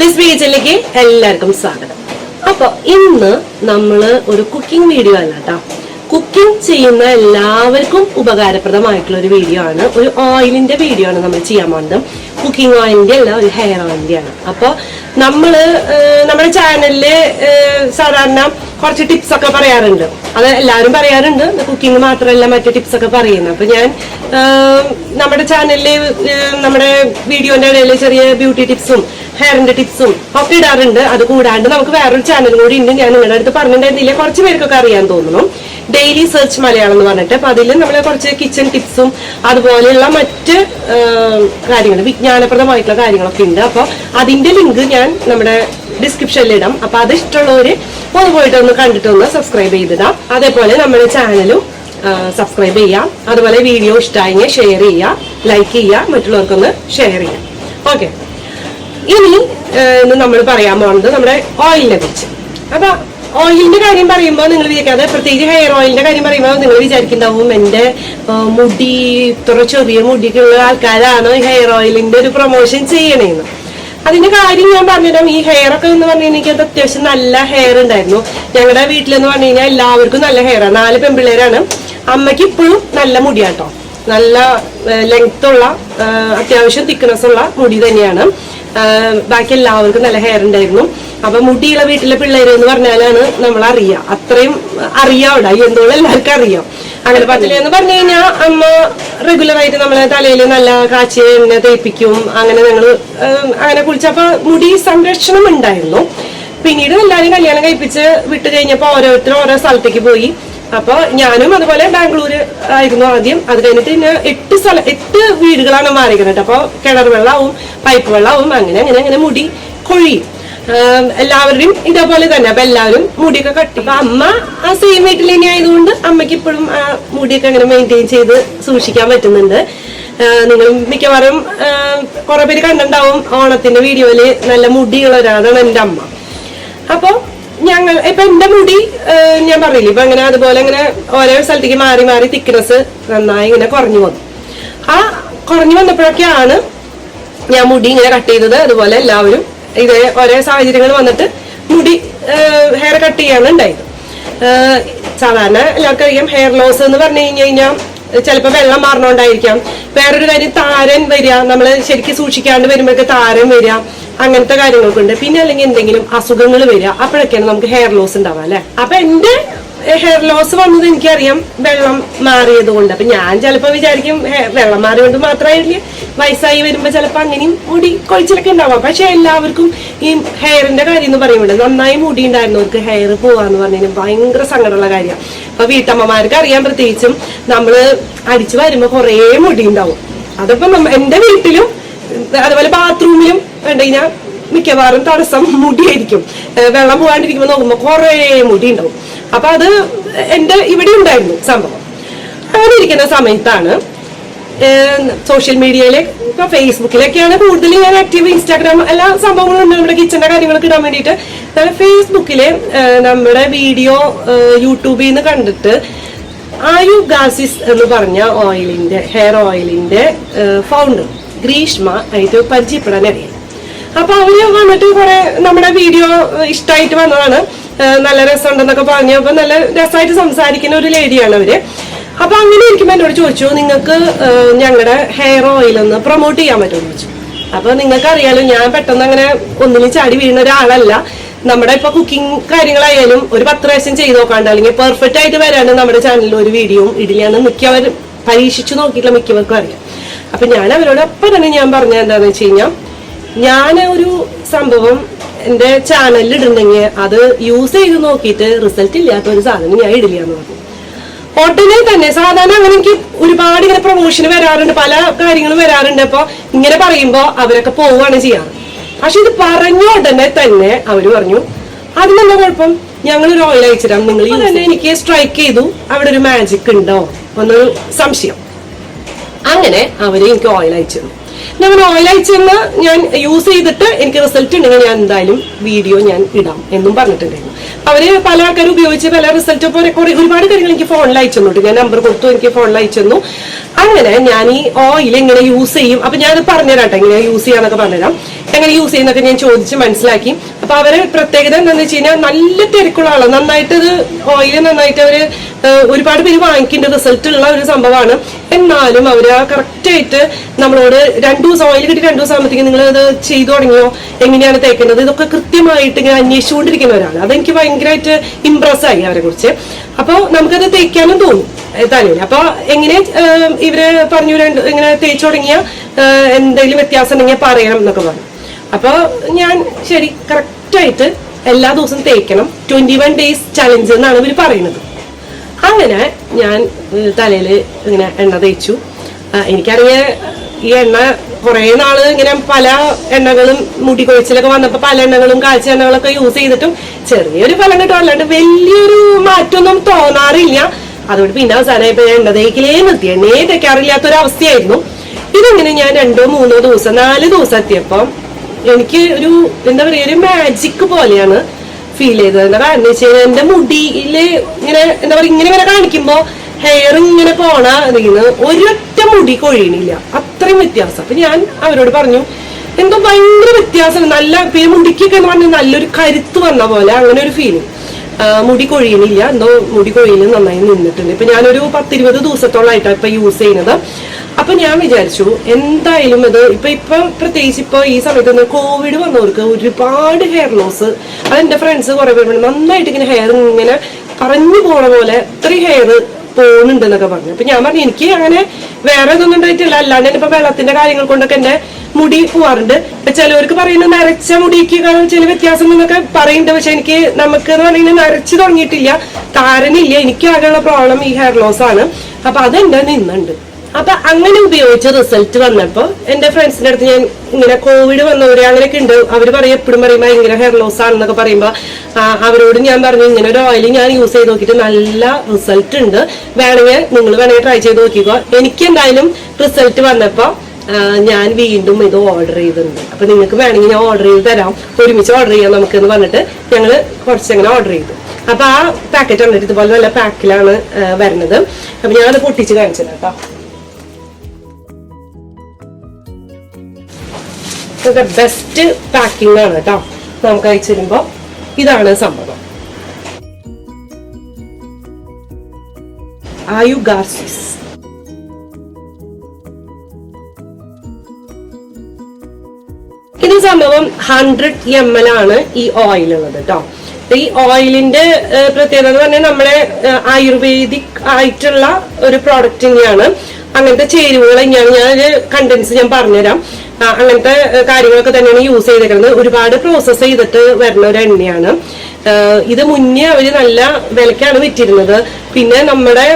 Liz കിച്ചണിലേക്ക് എല്ലാവർക്കും സ്വാഗതം. അപ്പോൾ ഇന്ന് നമ്മൾ ഒരു കുക്കിംഗ് വീഡിയോ അല്ല കേട്ടോ. കുക്കിംഗ് ചെയ്യുന്ന എല്ലാവർക്കും ഉപകാരപ്രദമായിട്ടുള്ള ഒരു വീഡിയോ ആണ്. ഒരു ഓയിലിന്റെ വീഡിയോ ആണ് നമ്മൾ ചെയ്യാൻ പോകുന്നത് കുക്കിംഗ് ഓയിലിന്റെ അല്ല ഒരു ഹെയർ ഓയിലിന്റെ ആണ്. അപ്പോൾ നമ്മൾ നമ്മുടെ ചാനലിൽ സാധാരണ കുറച്ച് ടിപ്സ് ഒക്കെ പറയാറുണ്ട്. അത് എല്ലാവരും പറയാറുണ്ട്. കുക്കിംഗ് മാത്രമല്ല മറ്റു ടിപ്സ് ഒക്കെ പറയുന്നത് അപ്പൊ ഞാൻ നമ്മുടെ ചാനലിൽ നമ്മുടെ വീഡിയോന്റെ ഇടയിൽ ചെറിയ ബ്യൂട്ടി ടിപ്സും ഹെയറിന്റെ ടിപ്സും ഒക്കെ ഇടാറുണ്ട്. അത് കൂടാണ്ട് നമുക്ക് വേറൊരു ചാനലും കൂടി ഉണ്ട്. ഞാൻ നിങ്ങളുടെ അടുത്ത് പറഞ്ഞിട്ടുണ്ടായിരുന്നില്ല? കുറച്ച് പേർക്കൊക്കെ അറിയാൻ തോന്നുന്നു. ഡെയിലി സെർച്ച് മലയാളം എന്ന് പറഞ്ഞിട്ട്. അപ്പൊ അതിൽ നമ്മൾ കുറച്ച് കിച്ചൺ ടിപ്സും അതുപോലെയുള്ള മറ്റ് കാര്യങ്ങൾ വിജ്ഞാനപ്രദമായിട്ടുള്ള കാര്യങ്ങളൊക്കെ ഉണ്ട്. അപ്പൊ അതിന്റെ ലിങ്ക് ഞാൻ നമ്മുടെ ഡിസ്ക്രിപ്ഷനിൽ ഇടാം. അപ്പൊ അത് ഇഷ്ടമുള്ളവര് ഒന്ന് പോയിട്ട് ഒന്ന് കണ്ടിട്ട് ഒന്ന് സബ്സ്ക്രൈബ് ചെയ്തിടാം അതേപോലെ നമ്മുടെ ചാനലും സബ്സ്ക്രൈബ് ചെയ്യാം അതുപോലെ വീഡിയോ ഇഷ്ടമായെങ്കിൽ ഷെയർ ചെയ്യുക ലൈക്ക് ചെയ്യുക മറ്റുള്ളവർക്കൊന്ന് ഷെയർ ചെയ്യാം ഓക്കെ ഇനി ഇന്ന് നമ്മൾ പറയാൻ പോകുന്നത് നമ്മുടെ ഓയിലിനെ കുറിച്ച്. അപ്പൊ ഓയിലിന്റെ കാര്യം പറയുമ്പോൾ നിങ്ങൾ വിചാരിക്കാതെ പ്രത്യേകിച്ച് ഹെയർ ഓയിലിന്റെ കാര്യം പറയുമ്പോൾ നിങ്ങൾ വിചാരിക്കുന്നുണ്ടാവും എന്റെ മുടി ഇത്ര ചെറിയ മുടിക്കുള്ള ആൾക്കാരാണ് ഹെയർ ഓയിലിന്റെ ഒരു പ്രൊമോഷൻ ചെയ്യണേന്ന്. അതിന്റെ കാര്യം ഞാൻ പറഞ്ഞുതരാം. ഈ ഹെയർ ഒക്കെ എന്ന് പറഞ്ഞു കഴിഞ്ഞാൽ അത് അത്യാവശ്യം നല്ല ഹെയർ ഉണ്ടായിരുന്നു. ഞങ്ങളുടെ വീട്ടിലെന്ന് പറഞ്ഞു കഴിഞ്ഞാൽ എല്ലാവർക്കും നല്ല ഹെയറാണ് നാല് പെൺപിള്ളേരാണ്. അമ്മയ്ക്ക് ഇപ്പോഴും നല്ല മുടിയാട്ടോ. നല്ല ലെങ്ത്തുള്ള അത്യാവശ്യം തിക്നെസ് ഉള്ള മുടി തന്നെയാണ്. ബാക്കി എല്ലാവർക്കും നല്ല ഹെയർ ഉണ്ടായിരുന്നു. അപ്പൊ മുടിയുള്ള വീട്ടിലെ പിള്ളേര് എന്ന് പറഞ്ഞാലാണ് നമ്മൾ അറിയാം അത്രയും അറിയാം അവിടെ. എന്തുകൊണ്ട് എല്ലാവർക്കും അറിയാം. അങ്ങനെ പറ്റില്ല എന്ന് പറഞ്ഞു കഴിഞ്ഞാൽ അമ്മ റെഗുലർ ആയിട്ട് നമ്മളെ തലയിൽ നല്ല കാച്ചിയ എണ്ണ തേപ്പിക്കും. അങ്ങനെ ഞങ്ങൾ അങ്ങനെ കുളിച്ചപ്പോ മുടി സംരക്ഷണം ഉണ്ടായിരുന്നു. പിന്നീട് എല്ലാവരും കല്യാണം കഴിപ്പിച്ച് വിട്ട് കഴിഞ്ഞപ്പോ ഓരോരുത്തരും ഓരോ സ്ഥലത്തേക്ക് പോയി. അപ്പൊ ഞാനും അതുപോലെ ബാംഗ്ലൂര് ആയിരുന്നു ആദ്യം. അത് കഴിഞ്ഞിട്ട് പിന്നെ എട്ട് സ്ഥല എട്ട് വീടുകളാണ് മാറിയിരിക്കുന്നത്. അപ്പൊ കിണർ വെള്ളമാവും പൈപ്പ് വെള്ളമാവും അങ്ങനെ അങ്ങനെ അങ്ങനെ മുടി കൊഴിയും എല്ലാവരുടെയും ഇതേപോലെ തന്നെ. അപ്പൊ എല്ലാവരും മുടിയൊക്കെ കട്ടി. അപ്പൊ അമ്മ ആ സെയിം വീട്ടിൽ തന്നെ ആയതുകൊണ്ട് അമ്മയ്ക്ക് ഇപ്പോഴും ആ മുടിയൊക്കെ അങ്ങനെ മെയിന്റെയിൻ ചെയ്ത് സൂക്ഷിക്കാൻ പറ്റുന്നുണ്ട്. നിങ്ങൾ മിക്കവാറും കുറെ പേര് കണ്ടിട്ടുണ്ടാവും ഓണത്തിന്റെ വീഡിയോയിൽ നല്ല മുടിയുള്ള ഒരാളാണ് എന്റെ അമ്മ. അപ്പൊ ഞങ്ങൾ ഇപ്പൊ എന്റെ മുടി ഞാൻ പറഞ്ഞില്ലേ ഇപ്പൊ അങ്ങനെ അതുപോലെ അങ്ങനെ ഓരോ സ്ഥലത്തേക്ക് മാറി മാറി തിക്നെസ് നന്നായി ഇങ്ങനെ കുറഞ്ഞു വന്നു ആ കുറഞ്ഞു വന്നപ്പോഴൊക്കെയാണ് ഞാൻ മുടി ഇങ്ങനെ കട്ട് ചെയ്തത്. അതുപോലെ എല്ലാവരും ഇതേ ഓരോ സാഹചര്യങ്ങൾ വന്നിട്ട് മുടി ഹെയർ കട്ട് ചെയ്യാണ് ഉണ്ടായത് സാധാരണ എല്ലാവർക്കും അറിയാം ഹെയർ ലോസ് എന്ന് പറഞ്ഞു കഴിഞ്ഞു കഴിഞ്ഞാൽ ചിലപ്പോൾ വെള്ളം മാറണോണ്ടായിരിക്കാം. വേറൊരു കാര്യം താരൻ വരിക നമ്മൾ ശരിക്കും സൂക്ഷിക്കാണ്ട് വരുമ്പോഴൊക്കെ താരൻ വരിക അങ്ങനത്തെ കാര്യങ്ങളൊക്കെ ഉണ്ട് പിന്നെ അല്ലെങ്കിൽ എന്തെങ്കിലും അസുഖങ്ങൾ വരിക അപ്പോഴൊക്കെയാണ് നമുക്ക് ഹെയർ ലോസ് ഉണ്ടാവുക അല്ലെ? അപ്പൊ എന്റെ ഹെയർ ലോസ് വന്നത് എനിക്കറിയാം. വെള്ളം മാറിയത് കൊണ്ട് അപ്പൊ ഞാൻ ചിലപ്പോ വിചാരിക്കും വെള്ളം മാറിയത് മാത്രമായില്ലേ വയസ്സായി വരുമ്പോ ചിലപ്പോ അങ്ങനെയും മുടി കൊഴിച്ചിലൊക്കെ ഉണ്ടാവാം. പക്ഷെ എല്ലാവർക്കും ഈ ഹെയറിന്റെ കാര്യം എന്ന് പറയുമ്പോൾ നന്നായി മുടി ഉണ്ടായിരുന്നവർക്ക് ഹെയർ പോവാന്ന് പറഞ്ഞു ഭയങ്കര സങ്കടമുള്ള കാര്യമാണ്. അപ്പൊ വീട്ടമ്മമാർക്ക് അറിയാൻ പ്രത്യേകിച്ചും നമ്മൾ അടിച്ചു വരുമ്പോ കുറേ മുടി ഉണ്ടാവും. അതപ്പം എന്റെ വീട്ടിലും അതുപോലെ ബാത്റൂമിലും കണ്ടു കഴിഞ്ഞാൽ മിക്കവാറും തടസ്സം മുടിയായിരിക്കും. വെള്ളം പോകാണ്ടിരിക്കുമ്പോൾ നോക്കുമ്പോൾ കുറേ മുടി ഉണ്ടാവും അപ്പൊ അത് എന്റെ ഇവിടെ ഉണ്ടായിരുന്നു സംഭവം. അങ്ങനെ ഇരിക്കുന്ന സമയത്താണ് സോഷ്യൽ മീഡിയയിലെ ഇപ്പൊ ഫേസ്ബുക്കിലൊക്കെയാണ് കൂടുതൽ ഞാൻ ആക്റ്റീവ് ഇൻസ്റ്റാഗ്രാം എല്ലാ സംഭവങ്ങളും നമ്മുടെ കിച്ചന്റെ കാര്യങ്ങളൊക്കെ ഇടാൻ വേണ്ടിയിട്ട്. ഫേസ്ബുക്കിൽ നമ്മുടെ വീഡിയോ യൂട്യൂബിൽ നിന്ന് കണ്ടിട്ട് ആയു ഗാസിസ് എന്ന് പറഞ്ഞ ഓയിലിന്റെ ഹെയർ ഓയിലിന്റെ ഫൗണ്ടർ ഗ്രീഷ്മ ആയിട്ട് പരിചയപ്പെടാനിടയായി അപ്പൊ അവർ വന്നിട്ട് കുറെ നമ്മുടെ വീഡിയോ ഇഷ്ടമായിട്ട് വന്നതാണ്. നല്ല രസമുണ്ടെന്നൊക്കെ പറഞ്ഞു. അപ്പൊ നല്ല രസമായിട്ട് സംസാരിക്കുന്ന ഒരു ലേഡിയാണ് അവർ. അപ്പൊ അങ്ങനെ ഇരിക്കുമ്പോ എന്നോട് ചോദിച്ചു നിങ്ങൾക്ക് ഞങ്ങളുടെ ഹെയർ ഓയിൽ ഒന്ന് പ്രൊമോട്ട് ചെയ്യാൻ പറ്റുമെന്ന് ചോദിച്ചു. അപ്പൊ നിങ്ങൾക്ക് അറിയാലോ ഞാൻ പെട്ടെന്ന് അങ്ങനെ ഒന്നിനും ചാടി വീഴുന്ന ഒരാളല്ല. നമ്മുടെ ഇപ്പൊ കുക്കിംഗ് കാര്യങ്ങളായാലും ഒരു പത്ത് പ്രാവശ്യം ചെയ്ത് നോക്കാണ്ട് അല്ലെങ്കിൽ പെർഫെക്റ്റ് ആയിട്ട് വരാണ്ട് നമ്മുടെ ചാനലിൽ ഒരു വീഡിയോയും ഇടില്ലാന്ന് മിക്കവരും പരീക്ഷിച്ചു നോക്കിയിട്ടുള്ള മിക്കവർക്കും അറിയാം. അപ്പൊ ഞാൻ അവരോട് അപ്പം തന്നെ ഞാൻ പറഞ്ഞ എന്താന്ന് വെച്ച് കഴിഞ്ഞാൽ ഞാൻ ഒരു സംഭവം എന്റെ ചാനലിൽ ഇടുന്നെങ്കിൽ അത് യൂസ് ചെയ്ത് നോക്കിയിട്ട് റിസൾട്ട് ഇല്ലാത്ത ഒരു സാധനം ഞാൻ ഇടില്ല എന്ന് പറഞ്ഞു. ഉടനെ തന്നെ സാധാരണ അങ്ങനെ എനിക്ക് ഒരുപാട് ഇങ്ങനെ പ്രൊമോഷൻ വരാറുണ്ട് പല കാര്യങ്ങളും വരാറുണ്ട്. അപ്പൊ ഇങ്ങനെ പറയുമ്പോ അവരൊക്കെ പോവുകയാണ് ചെയ്യാറ് പക്ഷെ ഇത് പറഞ്ഞ ഉടനെ തന്നെ അവർ പറഞ്ഞു അതിനെന്താ കുഴപ്പം? ഞങ്ങൾ ഒരു ഓയിൽ അയച്ചിടാം. നിങ്ങൾ തന്നെ എനിക്ക് സ്ട്രൈക്ക് ചെയ്തു. അവിടെ ഒരു മാജിക് ഉണ്ടോ? എന്നൊരു സംശയം. അങ്ങനെ അവർ എനിക്ക് ഓയിൽ അയച്ചു തന്നു ഞാൻ ഓയിൽ അയച്ചു ഞാൻ യൂസ് ചെയ്തിട്ട് എനിക്ക് റിസൾട്ട് ഉണ്ടെങ്കിൽ ഞാൻ എന്തായാലും വീഡിയോ ഞാൻ ഇടാം എന്നും പറഞ്ഞിട്ടുണ്ടായിരുന്നു. അവർ പല ആൾക്കാരും ഉപയോഗിച്ച് പല റിസൾട്ട് പോലെ കുറെ ഒരുപാട് കാര്യങ്ങൾ എനിക്ക് ഫോണിൽ അയച്ചു തന്നു ഞാൻ നമ്പർ കൊടുത്തു എനിക്ക് ഫോണിൽ അയച്ചു തന്നു അങ്ങനെ ഞാൻ ഈ ഓയിൽ എങ്ങനെ യൂസ് ചെയ്യും. അപ്പൊ ഞാൻ പറഞ്ഞുതരാം ട്ടോ. എങ്ങനെ യൂസ് ചെയ്യാന്നൊക്കെ പറഞ്ഞുതരാം. എങ്ങനെ യൂസ് ചെയ്യുന്നൊക്കെ ഞാൻ ചോദിച്ച് മനസ്സിലാക്കി. അപ്പൊ അവരെ പ്രത്യേകത എന്താണെന്ന് വെച്ച് കഴിഞ്ഞാൽ നല്ല തിരക്കുള്ള ആളാണ് നന്നായിട്ട് ഇത് ഓയിൽ നന്നായിട്ട് അവർ ഒരുപാട് പേര് വാങ്ങിക്കേണ്ട റിസൾട്ട് ഉള്ള ഒരു സംഭവമാണ്. എന്നാലും അവർ കറക്റ്റ് ആയിട്ട് നമ്മളോട് രണ്ടു ദിവസം ഓയിൽ കിട്ടി രണ്ടു ദിവസം ആകുമ്പോഴത്തേക്കും നിങ്ങൾ അത് ചെയ്തു തുടങ്ങിയോ? എങ്ങനെയാണ് തേക്കുന്നത് ഇതൊക്കെ കൃത്യമായിട്ട് ഇങ്ങനെ അന്വേഷിച്ചുകൊണ്ടിരിക്കുന്നവരാണ് അതെനിക്ക് ഭയങ്കരമായിട്ട് ഇംപ്രസ് ആയി അവരെ കുറിച്ച്. അപ്പോൾ നമുക്കത് തേക്കാനും തോന്നും തലയിൽ അപ്പൊ എങ്ങനെ ഇവർ പറഞ്ഞു രണ്ട് ഇങ്ങനെ തേച്ചു തുടങ്ങിയ എന്തെങ്കിലും വ്യത്യാസം ഉണ്ടെങ്കിൽ പറയണം എന്നൊക്കെ പറഞ്ഞു. അപ്പൊ ഞാൻ ശരി കറക്റ്റായിട്ട് എല്ലാ ദിവസവും തേക്കണം. ട്വന്റി വൺ ഡേയ്സ് ചലഞ്ച് എന്നാണ് ഇവർ പറയുന്നത്. അങ്ങനെ ഞാൻ തലയിൽ ഇങ്ങനെ എണ്ണ തേച്ചു. എനിക്കറിയ ഈ എണ്ണ കുറേ നാൾ ഇങ്ങനെ പല എണ്ണകളും മുടി കൊഴിച്ചിലൊക്കെ വന്നപ്പോൾ പല എണ്ണകളും കാഴ്ച എണ്ണകളൊക്കെ യൂസ് ചെയ്തിട്ടും ചെറിയൊരു ഫലം കിട്ടും. അല്ലാണ്ട് വലിയൊരു മാറ്റമൊന്നും തോന്നാറില്ല. അതുകൊണ്ട് പിന്നെ അവസാനം ഞാൻ എണ്ണതേക്കിലേ നിർത്തി. എണ്ണയെ തേക്കാറില്ലാത്തൊരു അവസ്ഥയായിരുന്നു. ഇതിങ്ങനെ ഞാൻ രണ്ടോ മൂന്നോ ദിവസം നാല് ദിവസം എത്തിയപ്പോ എനിക്ക് ഒരു എന്താ പറയാ ഒരു മാജിക് പോലെയാണ് ഫീൽ ചെയ്തത്. എന്താ കാരണം വെച്ച് കഴിഞ്ഞാൽ എന്റെ മുടിയിൽ ഇങ്ങനെ എന്താ പറയാ ഇങ്ങനെ വരെ കാണിക്കുമ്പോ ഹെയർ ഇങ്ങനെ പോണ ഇരിക്കുന്നത് ഒരൊറ്റ മുടി കൊഴിയണില്ല. അത്രയും വ്യത്യാസം. അപ്പൊ ഞാൻ അവരോട് പറഞ്ഞു എന്തോ ഭയങ്കര വ്യത്യാസം. നല്ല പിന്നെ മുടിക്കൊക്കെ എന്ന് പറഞ്ഞാൽ നല്ലൊരു കരുത്ത് വന്ന പോലെ അങ്ങനെ ഒരു ഫീലിംഗ് മുടി കൊഴിയുന്നില്ല. എന്തോ മുടി കൊഴിയൽ നന്നായി നിന്നിട്ടുണ്ട്. ഇപ്പൊ ഞാനൊരു പത്തിരുപത് ദിവസത്തോളമായിട്ടാണ് ഇപ്പൊ യൂസ് ചെയ്യുന്നത്. അപ്പൊ ഞാൻ വിചാരിച്ചു എന്തായാലും ഇത് ഇപ്പൊ ഇപ്പൊ പ്രത്യേകിച്ച് ഇപ്പൊ ഈ സമയത്ത് കോവിഡ് വന്നവർക്ക് ഒരുപാട് ഹെയർ ലോസ് അത് എന്റെ ഫ്രണ്ട്സ് കുറെ പേര് നന്നായിട്ട് ഇങ്ങനെ ഹെയർ ഇങ്ങനെ പറഞ്ഞു പോണ പോലെ ഇത്രയും ഹെയർ പോകുന്നുണ്ട് എന്നൊക്കെ പറഞ്ഞു. അപ്പൊ ഞാൻ പറഞ്ഞു എനിക്ക് അങ്ങനെ വേറെ ഇതൊന്നും ഉണ്ടായിട്ടില്ല. അല്ലാണ്ട് ഇപ്പൊ വെള്ളത്തിന്റെ കാര്യങ്ങൾ കൊണ്ടൊക്കെ എന്റെ മുടി പോവാറുണ്ട്. ഇപ്പൊ ചിലവർക്ക് പറയുന്നത് നരച്ച മുടിക്ക് കാണാൻ ചില വ്യത്യാസം എന്നൊക്കെ പറയുന്നുണ്ട്. പക്ഷെ എനിക്ക് നമുക്ക് എന്ന് പറയുന്നത് നരച്ചു തുടങ്ങിയിട്ടില്ല. താരനില്ല എനിക്ക് ആകെയുള്ള പ്രോബ്ലം ഈ ഹെയർ ലോസ് ആണ്. അപ്പൊ അതെന്റെ നിന്നുണ്ട്. അപ്പൊ അങ്ങനെ ഉപയോഗിച്ച റിസൾട്ട് വന്നപ്പോ എന്റെ ഫ്രണ്ട്സിന്റെ അടുത്ത് ഞാൻ ഇങ്ങനെ കോവിഡ് വന്നവര് അങ്ങനെയൊക്കെ ഉണ്ട്. അവർ പറയും എപ്പോഴും പറയും ഭയങ്കര ഹെയർ ലോസ് ആണെന്നൊക്കെ പറയുമ്പോ അവരോട് ഞാൻ പറഞ്ഞു ഇങ്ങനെ ഒരു ഓയിൽ ഞാൻ യൂസ് ചെയ്ത് നോക്കിയിട്ട് നല്ല റിസൾട്ട് ഉണ്ട്. വേണമെങ്കിൽ നിങ്ങൾ വേണമെങ്കിൽ ട്രൈ ചെയ്ത് നോക്കിക്കോ. എനിക്ക് എന്തായാലും റിസൾട്ട് വന്നപ്പോ ഞാൻ വീണ്ടും ഇത് ഓർഡർ ചെയ്തിട്ടുണ്ട്. അപ്പൊ നിങ്ങൾക്ക് വേണമെങ്കിൽ ഞാൻ ഓർഡർ ചെയ്ത് തരാം. ഒരുമിച്ച് ഓർഡർ ചെയ്യാം നമുക്ക് എന്ന് പറഞ്ഞിട്ട് ഞങ്ങൾ കുറച്ചങ്ങനെ ഓർഡർ ചെയ്തു. അപ്പൊ ആ പാക്കറ്റ് വന്നിട്ട് ഇതുപോലെ നല്ല പാക്കിലാണ് വരുന്നത്. അപ്പൊ അത് പൊട്ടിച്ച് കാണിച്ചത് കേട്ടോ ബെസ്റ്റ് പാക്കിംഗ് ആണ് കേട്ടോ നമുക്ക് അയച്ചു തരുമ്പോ ഇതാണ് സംഭവം. ആയു ഗാർസിസ് സംഭവം ഹൺഡ്രഡ് എം എൽ ആണ് ഈ ഓയിൽ ഉള്ളത് കേട്ടോ ഈ ഓയിലിന്റെ പ്രത്യേകത എന്ന് പറഞ്ഞാൽ നമ്മളെ ആയുർവേദിക് ആയിട്ടുള്ള ഒരു പ്രോഡക്റ്റ് തന്നെയാണ്. അങ്ങനത്തെ ചേരുവകൾ തന്നെയാണ് ഞാൻ കണ്ടൻസ് ഞാൻ പറഞ്ഞുതരാം. അങ്ങനത്തെ കാര്യങ്ങളൊക്കെ തന്നെയാണ് യൂസ് ചെയ്തേക്കുന്നത്. ഒരുപാട് പ്രോസസ്സ് ചെയ്തിട്ട് വരുന്ന ഒരു എണ്ണയാണ്. ഇത് മുന്നേ അവർ നല്ല വിലക്കാണ് വിറ്റിരുന്നത്. പിന്നെ നമ്മുടെ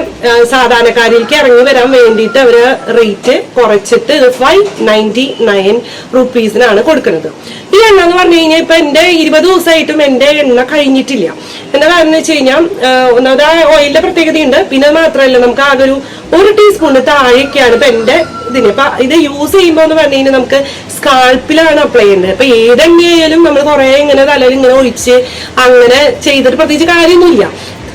സാധാരണക്കാരിലേക്ക് ഇറങ്ങി വരാൻ വേണ്ടിയിട്ട് അവർ റേറ്റ് കുറച്ചിട്ട് ഇത് ഫൈവ് നയന്റി നയൻ റുപ്പീസിനാണ് കൊടുക്കുന്നത്. ഈ എണ്ണ എന്ന് പറഞ്ഞു കഴിഞ്ഞാൽ ഇപ്പൊ എന്റെ ഇരുപത് ദിവസമായിട്ടും എന്റെ എണ്ണ കഴിഞ്ഞിട്ടില്ല. എന്താ കാരണം വെച്ച് കഴിഞ്ഞാൽ ഒന്നാമത് ഓയിലിന്റെ പ്രത്യേകതയുണ്ട്. പിന്നെ മാത്രമല്ല നമുക്ക് ആകെ ഒരു ഒരു ടീസ്പൂണിന് താഴേക്കാണ് ഇപ്പൊ എന്റെ ഇതിന്. ഇപ്പൊ ഇത് യൂസ് ചെയ്യുമ്പോൾ എന്ന് പറഞ്ഞു കഴിഞ്ഞാൽ നമുക്ക് സ്കാൾപ്പിലാണ് അപ്ലൈ ചെയ്യുന്നത്. അപ്പൊ ഏതെണ്ണയായാലും നമ്മൾ കുറെ ഇങ്ങനെ തലയിൽ ഇങ്ങനെ ഒഴിച്ച് അങ്ങനെ ചെയ്തിട്ട് പ്രത്യേകിച്ച് കാര്യമൊന്നുമില്ല.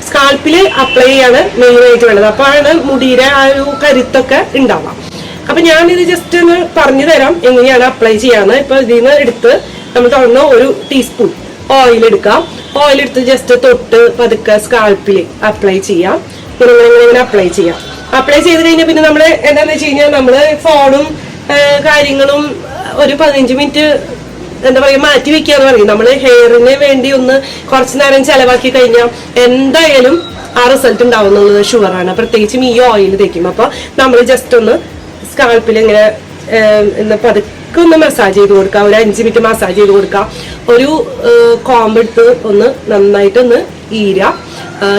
സ്കാൾപ്പിൽ അപ്ലൈ ചെയ്യാണ് മെയിൻ ആയിട്ട് വേണ്ടത് അപ്പോഴാണ് മുടിയുടെ ആ ഒരു കരുത്തൊക്കെ ഉണ്ടാവാം അപ്പൊ ഞാനിത് ജസ്റ്റ് ഒന്ന് പറഞ്ഞു തരാം എങ്ങനെയാണ് അപ്ലൈ ചെയ്യാന്ന്. ഇപ്പൊ ഇതിൽ നിന്ന് എടുത്ത് നമ്മൾ തുറന്ന് ഒരു ടീസ്പൂൺ ഓയിൽ എടുക്കാം ഓയിൽ എടുത്ത് ജസ്റ്റ് തൊട്ട് പതുക്കെ സ്കാൾപ്പിൽ അപ്ലൈ ചെയ്യാം. ഇങ്ങനെ ഇങ്ങനെ ഇങ്ങനെ അപ്ലൈ ചെയ്യാം. അപ്ലൈ ചെയ്ത് കഴിഞ്ഞാൽ പിന്നെ നമ്മൾ എന്താന്ന് വെച്ച് കഴിഞ്ഞാൽ നമ്മൾ ഫോണും കാര്യങ്ങളും ഒരു പതിനഞ്ച് മിനിറ്റ് എന്താ പറയാ മാറ്റി വെക്കാന്ന് പറയും. നമ്മൾ ഹെയറിന് വേണ്ടി ഒന്ന് കുറച്ച് നേരം ചെലവാക്കി കഴിഞ്ഞാൽ എന്തായാലും ആ റിസൾട്ട് ഉണ്ടാവും എന്നുള്ളത് ഷുവറാണ് പ്രത്യേകിച്ചും ഈ ഓയിൽ തേക്കും. അപ്പൊ നമ്മൾ ജസ്റ്റ് ഒന്ന് സ്കാൾപ്പിൽ ഇങ്ങനെ എന്താ പതുക്കെ ഒന്ന് മസാജ് ചെയ്ത് കൊടുക്കുക ഒരു അഞ്ച് മിനിറ്റ് മസാജ് ചെയ്ത് കൊടുക്കുക ഒരു കോമ്പെടുത്ത് ഒന്ന് നന്നായിട്ടൊന്ന് ഈര.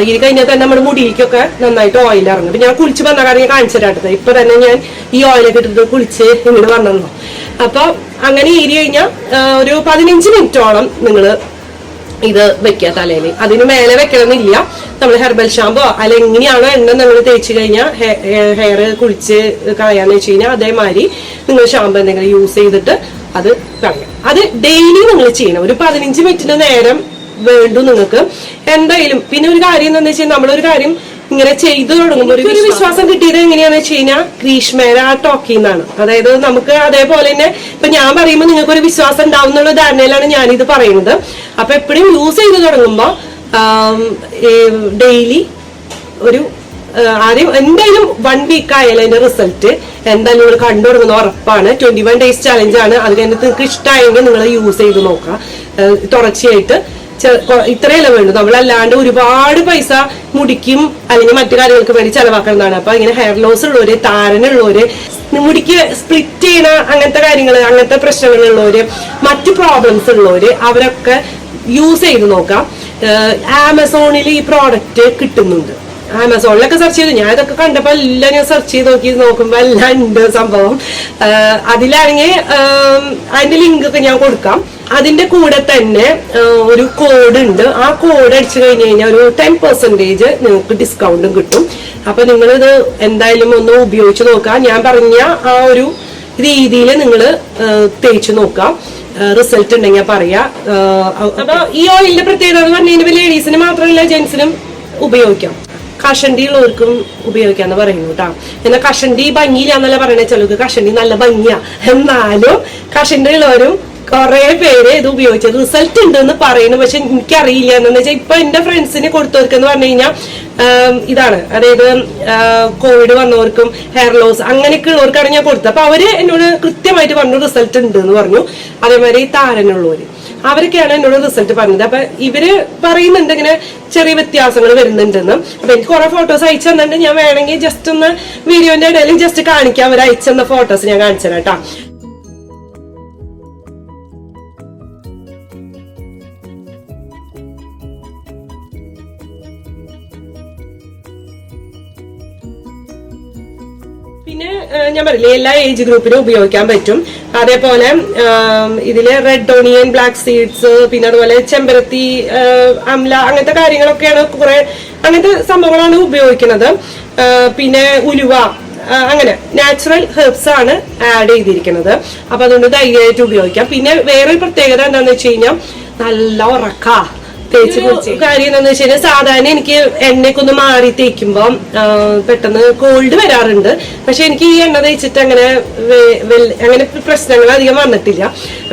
ഇരി കഴിഞ്ഞാൽ തന്നെ നമ്മുടെ മുടിയിലേക്കൊക്കെ നന്നായിട്ട് ഓയിൽ ഇറങ്ങും. ഞാൻ കുളിച്ച് വന്ന കാര്യം ഞാൻ കാണിച്ചു തരാട്ടത് ഇപ്പൊ തന്നെ ഞാൻ ഈ ഓയിലൊക്കെ ഇട്ടിട്ട് കുളിച്ച് ഇങ്ങോട്ട് വന്നോ അപ്പോൾ അങ്ങനെ ഏരി കഴിഞ്ഞാൽ ഒരു പതിനഞ്ച് മിനിറ്റോളം നിങ്ങൾ ഇത് വെക്കുക തലയിൽ അതിന് മേലെ വെക്കണമെന്നില്ല. നമ്മൾ ഹെർബൽ ഷാമ്പോ അല്ല എങ്ങനെയാണോ എണ്ണ നിങ്ങൾ തേച്ച് കഴിഞ്ഞാൽ ഹെയർ കുളിച്ച് കളയാന്ന് വെച്ച് കഴിഞ്ഞാൽ അതേമാതിരി നിങ്ങൾ ഷാമ്പു എന്തെങ്കിലും യൂസ് ചെയ്തിട്ട് അത് കളയാം. അത് ഡെയിലി നിങ്ങൾ ചെയ്യണം. ഒരു പതിനഞ്ച് മിനിറ്റിന് നേരം വേണ്ടു നിങ്ങൾക്ക് എന്തായാലും പിന്നെ ഒരു കാര്യം എന്താണെന്ന് വെച്ചാൽ നമ്മളൊരു കാര്യം ഇങ്ങനെ ചെയ്തു തുടങ്ങുമ്പോൾ ഒരു വിശ്വാസം കിട്ടിയത് എങ്ങനെയാന്ന് വെച്ച് കഴിഞ്ഞാൽ ഗ്രീഷ്മേര ടോക്കിന്നാണ്. അതായത് നമുക്ക് അതേപോലെ തന്നെ ഇപ്പൊ ഞാൻ പറയുമ്പോൾ നിങ്ങൾക്ക് ഒരു വിശ്വാസം ഉണ്ടാവും എന്നുള്ള ധാരണയിലാണ് ഞാനിത് പറയുന്നത്. അപ്പൊ എപ്പോഴും യൂസ് ചെയ്ത് തുടങ്ങുമ്പോൾ ഡെയിലി ഒരു ആ, ആദ്യം എന്തായാലും വൺ വീക്ക് ആയാലും അതിന്റെ റിസൾട്ട് എന്തായാലും നിങ്ങൾ കണ്ടു തുടങ്ങുന്ന ഉറപ്പാണ്. ട്വന്റി വൺ ഡേയ്സ് ചലഞ്ച് ആണ്. അത് കഴിഞ്ഞിട്ട് നിങ്ങൾക്ക് ഇഷ്ടമായെങ്കിൽ നിങ്ങൾ യൂസ് ചെയ്ത് നോക്കുക. ആ, തുടർച്ചയായിട്ട്. ഇത്രയല്ലേ വേണ്ടു നമ്മളല്ലാണ്ട് ഒരുപാട് പൈസ മുടിക്കും അല്ലെങ്കിൽ മറ്റു കാര്യങ്ങൾക്ക് വേണ്ടി ചെലവാക്കുന്നതാണ്. അപ്പൊ ഇങ്ങനെ ഹെയർ ലോസ് ഉള്ളവര് താരനുള്ളവര് മുടിക്ക് സ്പ്ലിറ്റ് ചെയ്യണ അങ്ങനത്തെ കാര്യങ്ങൾ അങ്ങനത്തെ പ്രശ്നങ്ങളുള്ളവര് മറ്റു പ്രോബ്ലംസ് ഉള്ളവര് അവരൊക്കെ യൂസ് ചെയ്ത് നോക്കാം. ആമസോണിൽ ഈ പ്രോഡക്റ്റ് കിട്ടുന്നുണ്ട്. ആമസോണിലൊക്കെ സെർച്ച് ചെയ്തു. ഞാൻ ഇതൊക്കെ കണ്ടപ്പോ എല്ലാം ഞാൻ സെർച്ച് ചെയ്ത് നോക്കി നോക്കുമ്പോ എല്ലാം ഉണ്ട് സംഭവം. അതിലാണെങ്കിൽ അതിന്റെ ലിങ്ക് ഒക്കെ ഞാൻ കൊടുക്കാം. അതിന്റെ കൂടെ തന്നെ ഒരു കോഡ് ഉണ്ട്. ആ കോഡ് അടിച്ചു കഴിഞ്ഞു കഴിഞ്ഞാൽ ഒരു ടെൻ പെർസെന്റേജ് നിങ്ങൾക്ക് ഡിസ്കൗണ്ടും കിട്ടും. അപ്പൊ നിങ്ങളിത് എന്തായാലും ഒന്ന് ഉപയോഗിച്ച് നോക്കാം. ഞാൻ പറഞ്ഞ ആ ഒരു രീതിയിൽ നിങ്ങൾ തേച്ച് നോക്കാം. റിസൾട്ട് ഉണ്ടെങ്കിൽ പറയാ. അപ്പൊ ഈ ഓയിലിന്റെ പ്രത്യേകത എന്ന് പറഞ്ഞു കഴിഞ്ഞാൽ ലേഡീസിന് മാത്രമല്ല ജെന്റ്സിനും ഉപയോഗിക്കാം. കഷണ്ടി ഉള്ളവർക്കും ഉപയോഗിക്കാന്ന് പറയുന്നു കേട്ടോ എന്നാൽ കഷണ്ടി ഭംഗിയില്ല എന്നല്ല പറയണേ. ചിലർക്ക് കഷണ്ടി നല്ല ഭംഗിയാ. എന്നാലും കഷണ്ടി ഉള്ളവരും കുറെ പേര് ഇത് ഉപയോഗിച്ചത്. റിസൾട്ട് ഉണ്ട് എന്ന് പറയുന്നു പക്ഷെ എനിക്കറിയില്ല. എന്ന് വെച്ചാൽ ഇപ്പൊ എന്റെ ഫ്രണ്ട്സിന് കൊടുത്തവർക്ക് എന്ന് പറഞ്ഞു കഴിഞ്ഞാൽ ഇതാണ്. അതായത് കോവിഡ് വന്നവർക്കും ഹെയർ ലോസ് അങ്ങനെയൊക്കെ ഉള്ളവർക്കാണ് ഞാൻ കൊടുത്തത്. അപ്പൊ അവർ എന്നോട് കൃത്യമായിട്ട് പറഞ്ഞു റിസൾട്ട് ഉണ്ട് എന്ന് പറഞ്ഞു. അതേമാതിരി താരനുള്ളവര്. അവരൊക്കെയാണ് എന്നോട് റിസൾട്ട് പറഞ്ഞത്. അപ്പൊ ഇവർ പറയുന്നുണ്ട് ഇങ്ങനെ ചെറിയ വ്യത്യാസങ്ങൾ വരുന്നുണ്ടെന്ന്. അപ്പൊ എനിക്ക് കുറെ ഫോട്ടോസ് അയച്ചു തന്നിട്ട് ഞാൻ വേണമെങ്കിൽ ജസ്റ്റ് ഒന്ന് വീഡിയോന്റെ ഇടയിൽ ജസ്റ്റ് കാണിക്കാം. അവർ അയച്ചു തന്ന ഫോട്ടോസ് ഞാൻ കാണിച്ചു തരാം കേട്ടോ. പിന്നെ ഞാൻ പറയില്ലേ എല്ലാ ഏജ് ഗ്രൂപ്പിനും ഉപയോഗിക്കാൻ പറ്റും. അതേപോലെ ഇതിൽ റെഡ് ഓണിയൻ ബ്ലാക്ക് സീഡ്സ് പിന്നെ അതുപോലെ ചെമ്പരത്തി അംല അങ്ങനത്തെ കാര്യങ്ങളൊക്കെയാണ് കുറെ അങ്ങനത്തെ സംഭവങ്ങളാണ് ഉപയോഗിക്കുന്നത്. പിന്നെ ഉലുവ അങ്ങനെ നാച്ചുറൽ ഹെർബ്സ് ആണ് ആഡ് ചെയ്തിരിക്കുന്നത്. അപ്പൊ അതുകൊണ്ട് ധൈര്യമായിട്ട് ഉപയോഗിക്കാം. പിന്നെ വേറൊരു പ്രത്യേകത എന്താണെന്ന് വെച്ച് കഴിഞ്ഞാൽ നല്ല ഉറക്ക. തേച്ച് കാര്യം എന്താണെന്ന് വെച്ച് കഴിഞ്ഞാൽ സാധാരണ എനിക്ക് എണ്ണയൊക്കെ ഒന്ന് മാറി തേക്കുമ്പോ പെട്ടെന്ന് കോൾഡ് വരാറുണ്ട്. പക്ഷെ എനിക്ക് ഈ എണ്ണ തേച്ചിട്ട് അങ്ങനെ അങ്ങനെ പ്രശ്നങ്ങൾ അധികം വന്നിട്ടില്ല.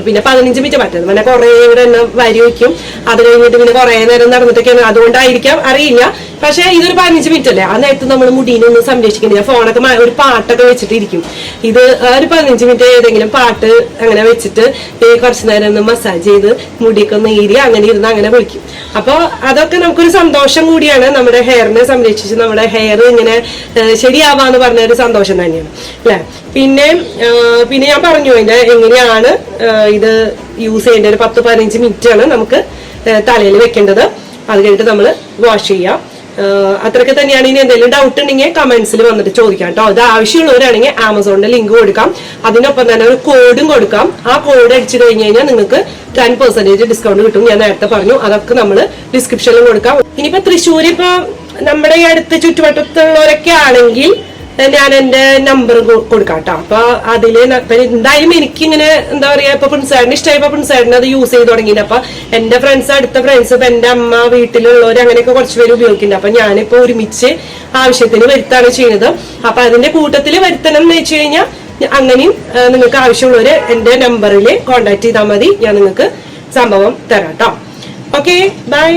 പിന്നെ പതിനഞ്ച് മിനിറ്റ് പറ്റുന്നത് പിന്നെ കുറെ ഇവിടെ എണ്ണ വരി വയ്ക്കും അത് കഴിഞ്ഞിട്ട് പിന്നെ കുറെ നേരം നടന്നിട്ടൊക്കെയാണ്. അതുകൊണ്ടായിരിക്കാം അറിയില്ല. പക്ഷെ ഇതൊരു പതിനഞ്ച് മിനിറ്റ് അല്ലേ? ആ നേരത്ത് നമ്മൾ മുടീനെ ഒന്ന് സംരക്ഷിക്കുന്നില്ല ഫോണൊക്കെ ഒരു പാട്ടൊക്കെ വെച്ചിട്ട് ഇരിക്കും ഇത് ഒരു പതിനഞ്ച് മിനിറ്റ് ഏതെങ്കിലും പാട്ട് അങ്ങനെ വെച്ചിട്ട് കുറച്ച് നേരം ഒന്ന് മസാജ് ചെയ്ത് മുടിയൊക്കെ ഒന്ന് ഈരി അങ്ങനെ ഇരുന്ന് അങ്ങനെ കുളിക്കും. അപ്പോൾ അതൊക്കെ നമുക്കൊരു സന്തോഷം കൂടിയാണ്. നമ്മുടെ ഹെയറിനെ സംരക്ഷിച്ച് നമ്മുടെ ഹെയർ ഇങ്ങനെ ശരിയാവാന്ന് പറഞ്ഞ ഒരു സന്തോഷം തന്നെയാണ്. അല്ലെ? പിന്നെ പിന്നെ ഞാൻ പറഞ്ഞു അതിന്റെ എങ്ങനെയാണ് ഇത് യൂസ് ചെയ്യേണ്ട ഒരു പത്ത് പതിനഞ്ച് മിനിറ്റ് ആണ് നമുക്ക് തലയിൽ വെക്കേണ്ടത്. അത് കഴിഞ്ഞിട്ട് നമ്മൾ വാഷ് ചെയ്യാം. അത്രയൊക്കെ തന്നെയാണ് ഇനി എന്തെങ്കിലും ഡൗട്ട് ഉണ്ടെങ്കിൽ കമന്റ്സിൽ വന്നിട്ട് ചോദിക്കാം കേട്ടോ അത് ആവശ്യമുള്ളവരാണെങ്കിൽ ആമസോണിന്റെ ലിങ്ക് കൊടുക്കാം. അതിനൊപ്പം തന്നെ ഒരു കോഡും കൊടുക്കാം. ആ കോഡ് അടിച്ചു കഴിഞ്ഞ് കഴിഞ്ഞാൽ നിങ്ങൾക്ക് ടെൻ പെർസെന്റേജ് ഡിസ്കൗണ്ട് കിട്ടും. ഞാൻ നേരത്തെ പറഞ്ഞു. അതൊക്കെ നമ്മൾ ഡിസ്ക്രിപ്ഷനിൽ കൊടുക്കാം. ഇനിയിപ്പോ തൃശ്ശൂർ ഇപ്പൊ നമ്മുടെ ഈ അടുത്ത ചുറ്റുവട്ടത്തുള്ളവരൊക്കെ ആണെങ്കിൽ ഞാൻ എന്റെ നമ്പർ കൊടുക്കാം കേട്ടോ അപ്പൊ അതിൽ എന്തായാലും എനിക്ക് ഇങ്ങനെ എന്താ പറയാ ഇപ്പൊ പ്രിൻസാഡിന് ഇഷ്ടമായപ്പോ പ്രിൻസാഡിന് അത് യൂസ് ചെയ്ത് തുടങ്ങിയില്ല. അപ്പൊ എന്റെ ഫ്രണ്ട്സ് അടുത്ത ഫ്രണ്ട്സ് ഇപ്പൊ എന്റെ അമ്മ വീട്ടിലുള്ളവർ അങ്ങനെയൊക്കെ കുറച്ച് പേര് ഉപയോഗിക്കുന്നുണ്ട്. അപ്പൊ ഞാനിപ്പോ ഒരുമിച്ച് ആവശ്യത്തിന് വരുത്താണ് ചെയ്യുന്നത്. അപ്പൊ അതിന്റെ കൂട്ടത്തിൽ വരുത്തണം എന്ന് വെച്ച് കഴിഞ്ഞാൽ അങ്ങനെയും നിങ്ങൾക്ക് ആവശ്യമുള്ളവര് എന്റെ നമ്പറിൽ കോണ്ടാക്ട് ചെയ്താൽ മതി. ഞാൻ നിങ്ങൾക്ക് സംഭവം തരാം കേട്ടോ ഓക്കെ ബൈ